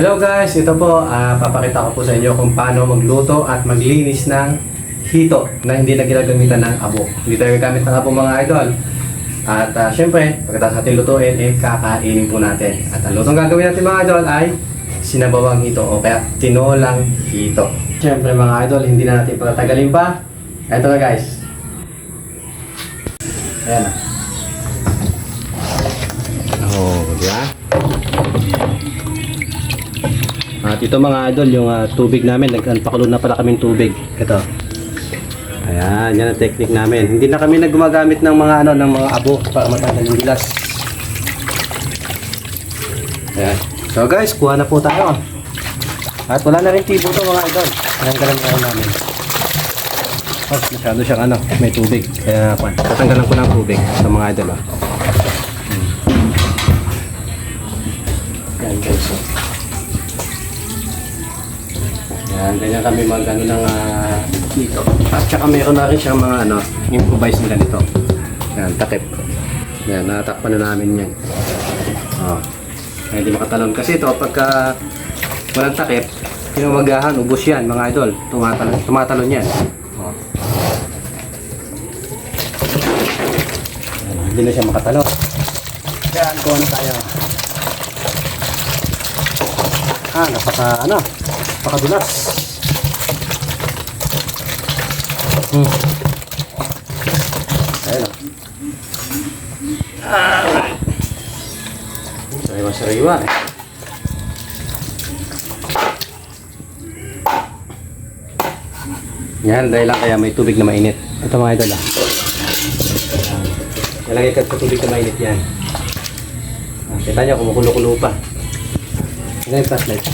Hello guys, ito po, ah, papakita ko po sa inyo kung paano magluto at maglinis ng hito na hindi na ginagamitan ng abo. Hindi tayo gagamit ng abo mga idol. At ah, syempre, pagkatapos natin lutuin, eh, kakainin po natin. At ang lutong gagawin natin mga idol ay sinabawang hito o kaya tinolang hito. Syempre mga idol, hindi na natin patatagalin pa. Ito na guys. Ayan na. Oh, di ba? At ito mga idol, yung ah, tubig namin, nagpakulo na pala kaming tubig. Ito. Ayan, yan ang technique namin. Hindi na kami naggumagamit ng mga ano, ng mga abo para matanggal yung gilas. Ayan. So guys, kuha na po tayo. At wala na rin tibo to mga idol. Ayan ka lang namin. Oh, masyado siyang ano, may tubig. Kaya kwan, tatanggalan ko ng tubig sa mga idol. Oh. Ayan guys. Oh. Yan, ganyan kami mag ano ng ah, dito. At saka meron na rin siyang mga ano, improvise na ganito. Yan, takip. Yan, natakpan na namin yan. Oh. Kaya hindi makatalon. Kasi ito, pagka walang takip, pinamagahan, ubos yan, mga idol. Tumatalon, tumatalon yan. Oh. Hindi na siya makatalon. Yan, kuha na tayo. Ah, napaka, ano, napakadulas. Hmm. Ayun o. Alright. Sariwa-sariwa eh. Yan, dahil lang kaya may tubig na mainit. Ito mga idol ah. Nalagay ka sa tubig na mainit yan. Ah, kita nyo, kumukulo-kulo pa. Yan yung flashlight.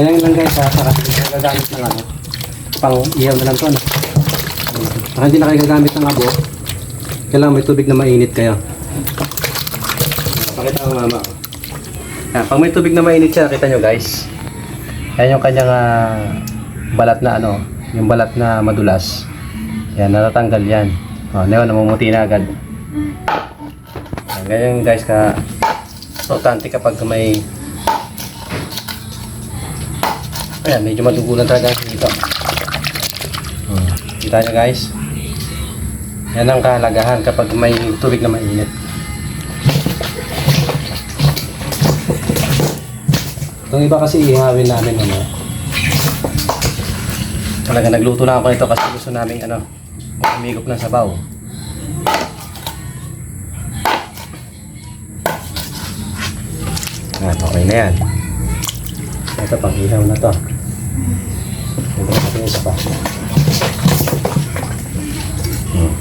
Ganyan lang guys ha, saka gagamit ng ano, pang ihaw na lang to ano. Saka hindi na kayo gagamit ng abo, kailangan may tubig na mainit kayo. Pakita ko mama. Yan, pag may tubig na mainit siya, kita nyo guys. Yan yung kanyang ah, balat na ano, yung balat na madulas. Yan, natatanggal yan. O, ngayon, namumuti na agad. Yan, ganyan guys ka, importante kapag may Ayan, medyo madugulan talaga ang dito. Hmm. Kita nyo guys? Yan ang kahalagahan kapag may tubig na mainit. Itong iba kasi ihawin namin ano. Talaga nagluto lang ako nito kasi gusto namin ano, umigop ng sabaw. Yan, okay na yan. Ito pang ihaw na to. Ito. Hmm.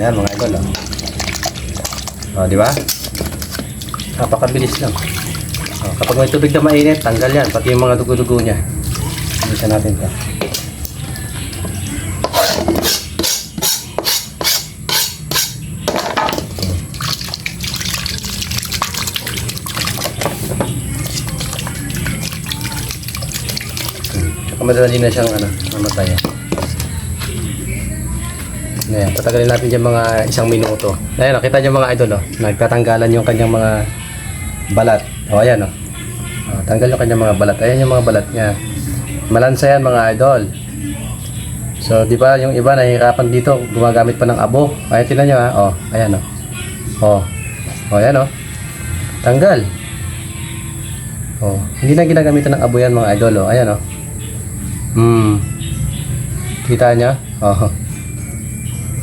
Yan mga idol oh. Oh, di ba? Napakabilis lang. Oh, kapag may tubig na mainit, tanggal yan. Pati yung mga dugo-dugo niya. Bisa natin to. Tsaka madali na siyang ano, mamatay. Ayan, patagalin natin dyan mga isang minuto. Ayan, nakita niyo mga idol, oh. nagtatanggalan yung kanyang mga balat. O, ayan, oh. Oh, tanggal yung kanyang mga balat. Ayan yung mga balat niya. Malansa yan mga idol. So, di ba yung iba nahihirapan dito, gumagamit pa ng abo. Ayan, tingnan nyo ha. Oh, ayan, oh. Oh, oh ayan, oh. Tanggal. Oh, hindi na ginagamitan ng abo yan mga idol, oh. Ayan, oh. Hmm. Kita niya? Oh.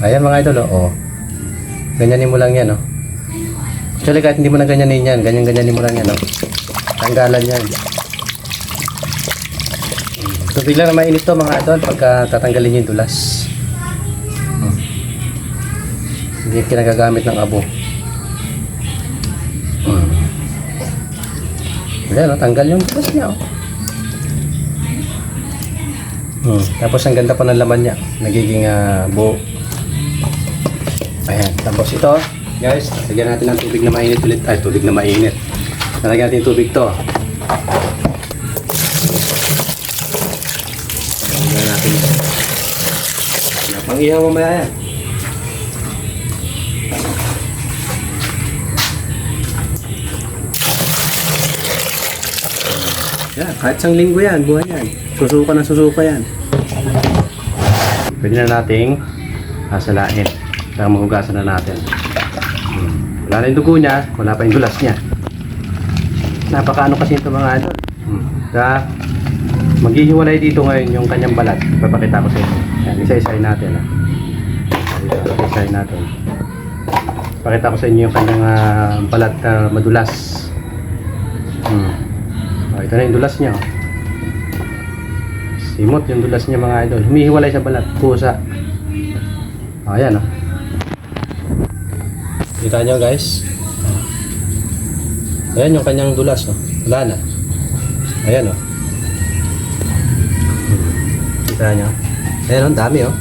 Ayan mga idol, oh. oh. Ganyanin mo lang yan, oh. Actually, kahit hindi mo na ganyanin yan, ganyan-ganyanin mo lang yan, oh. Tanggalan yan. Tubig lang na mainit to mga idol pagka tatanggalin yung dulas. Hmm. Hindi kinagagamit ng abo. Hmm. Ayan, oh, tanggal yung dulas niya, oh. Hmm. Tapos ang ganda pa ng laman niya. Nagiging ah, buo. Ayan. Tapos ito, guys, lagyan natin ng tubig na mainit ulit. Ay, tubig na mainit. Nalagyan natin tubig to. Pang ihaw mamaya yan. Yan, kahit isang linggo yan, buhay yan. Susuka na susuka yan. Pwede na nating asalain. Saka mahugasan na natin. Hmm. Wala na yung dugo niya, wala pa yung dulas niya. Napakaano kasi ito mga idol. Hmm. Maghihiwalay dito ngayon yung kanyang balat. Ipapakita ko sa inyo. Yan, isa-isahin natin. ah. Dito, isa-isahin natin. Pakita ko sa inyo yung kanyang ah, balat na madulas. Hmm. Oh, ito na yung dulas niya. oh. Simot yung dulas niya mga idol. Humihiwalay sa balat. Pusa. Oh, ayan oh. Kita nyo guys. Ayan yung kanyang dulas oh. Wala na. Ayan oh. Kita nyo. Ayan oh, ang dami oh.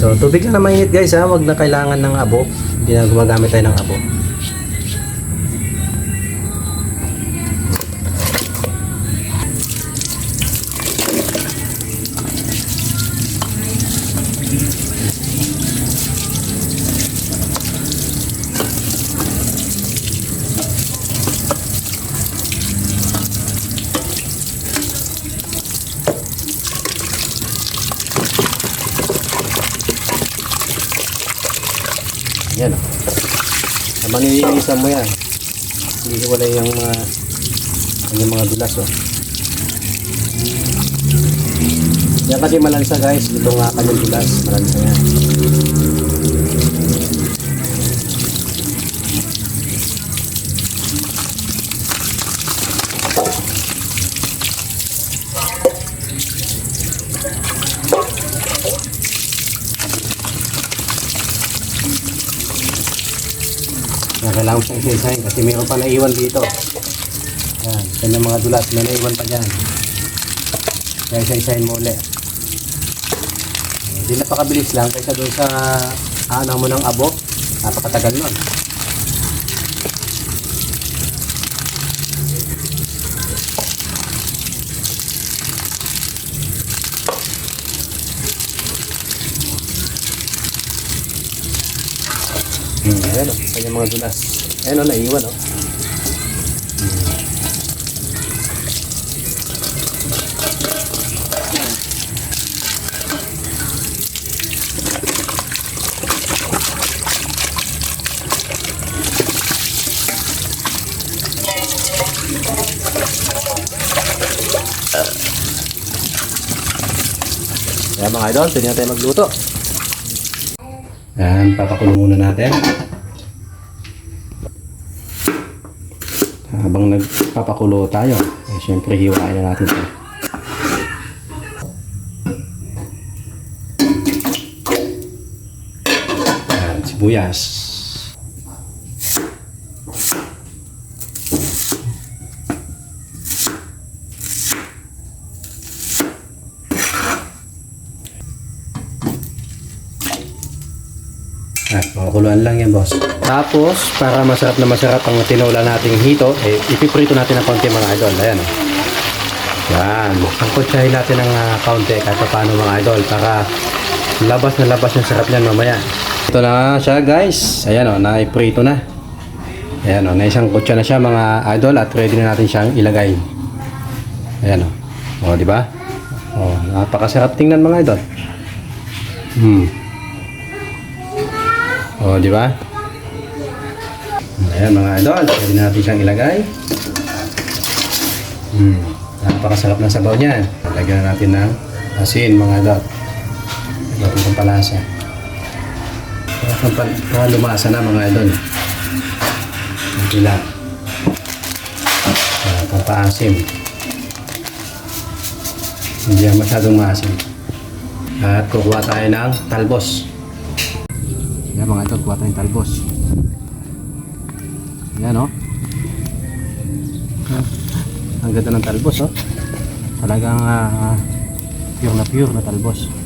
So, tubig lang na mainit guys ha. Huwag na kailangan ng abo. Hindi na gumagamit tayo ng abo. Habang nililisan mo yan. Hindi wala yung mga yung mga dulas oh. Yan kasi malansa guys. Ito nga kanyang dulas. Malansa yan. Kailangan pang isa-isahin kasi mayroon pa naiwan dito. Yan, kanyang mga dulas. May naiwan pa dyan. Kaya isa-isahin mo ulit. Hindi napakabilis lang kaysa doon sa ano mo ng abo. Napakatagal nun. Hmm, ayan o, kanyang mga dulas. Ayan o, naiwan o. Kaya mga idol, pwede na tayo magluto. Yan, papakulo muna natin. Nagpapakulo tayo, eh, syempre hiwain na natin ito. Yan, sibuyas. At makakuluan lang yan, boss. Tapos, para masarap na masarap ang tinola nating hito, eh, ipiprito natin ng konti mga idol. Ayan, oh. Yan. Sangkotsahin natin ng uh, kaunti kahit pa paano mga idol para labas na labas yung sarap niyan mamaya. Ito na siya guys. Ayan o, oh, naiprito na. Ayan o, oh, naisang kutsa na siya mga idol at ready na natin siyang ilagay. Ayan o. O, di ba? O, napakasarap tingnan mga idol. Hmm. O, di ba? Ayan mga idol, pwede natin siyang ilagay. Hmm. Napakasarap ng sabaw niyan. Lagyan na natin ng asin mga idol. Lagyan ng palasa. Para lumasa na mga idol. Kunti lang. Para pampaasim. Hindi masyadong maasim. At kukuha tayo ng talbos. Mga idol, kuha tayo ng talbos. Yan o. Oh. Ang ganda ng talbos, oh. Talagang ah, pure na pure na talbos.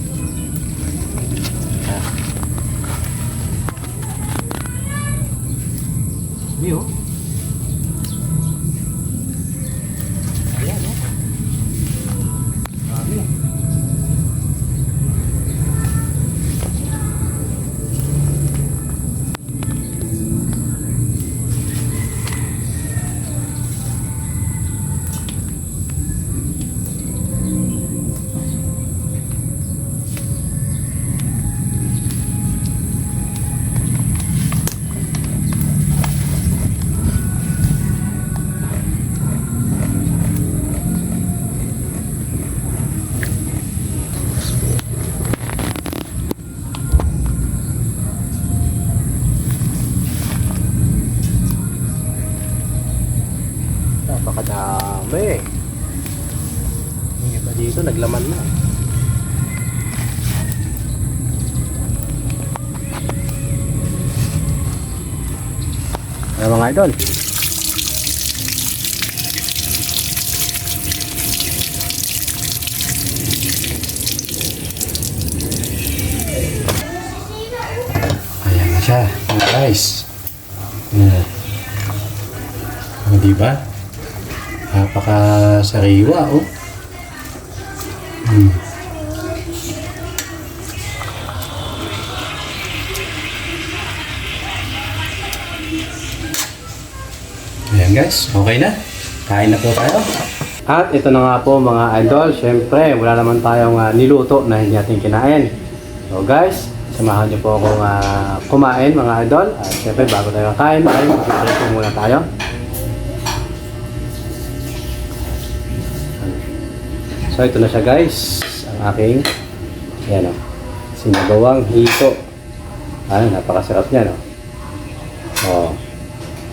Ayan mga idol. Ayan na siya, mga guys. Ayan. Oh, di ba? Napaka-sariwa, oh. Guys, okay na. Kain na po tayo. At ito na nga po mga idol, syempre wala naman tayong ah, niluto na hindi natin kinain. So guys, samahan niyo po akong ah, kumain mga idol. At syempre bago tayo kain, ay mag po muna tayo. So ito na siya guys, ang aking yan o, sinagawang hito. Ah, napakasarap niya no. Oh.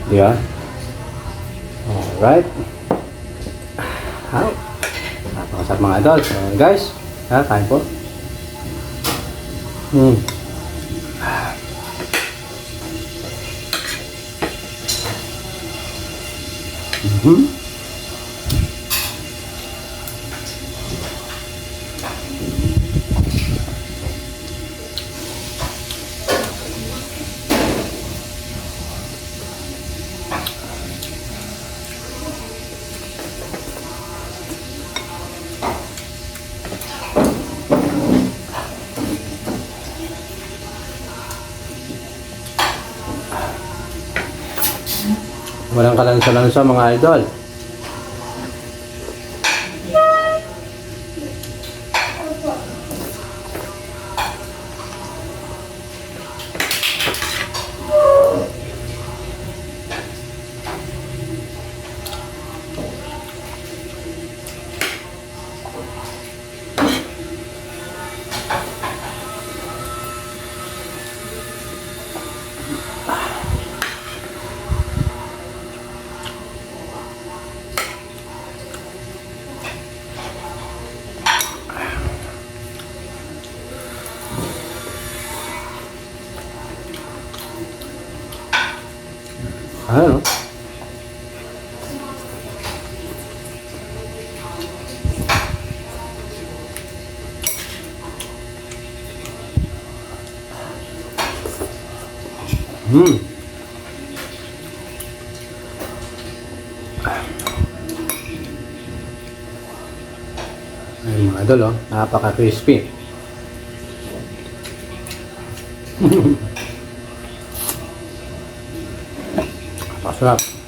Di ba? Alright. Ah, napakasarap mga idol. So guys, ha, kain po. Hmm. Mhm. Walang kalansa-lansa mga idol. Ano? Hmm. Ayun mga idol, oh. Napaka-crispy. Masarap. Hmm.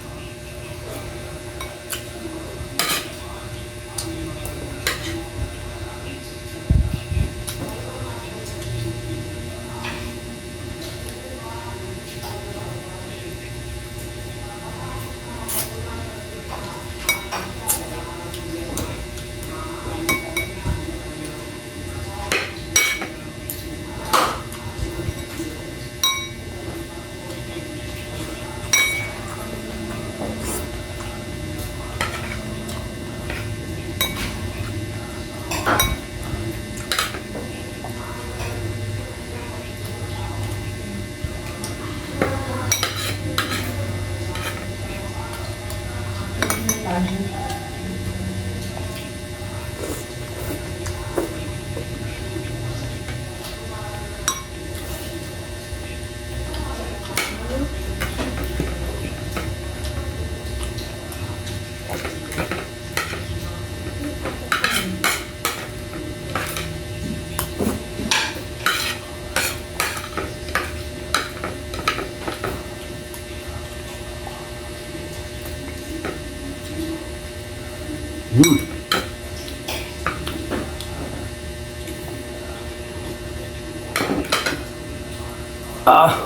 Ah.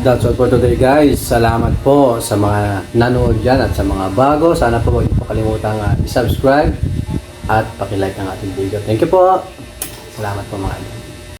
That's all for today guys. Salamat po sa mga nanood dyan at sa mga bago. Sana po huwag po kalimutang uh, i-subscribe at pakilike ang ating video. Thank you po. Salamat po mga.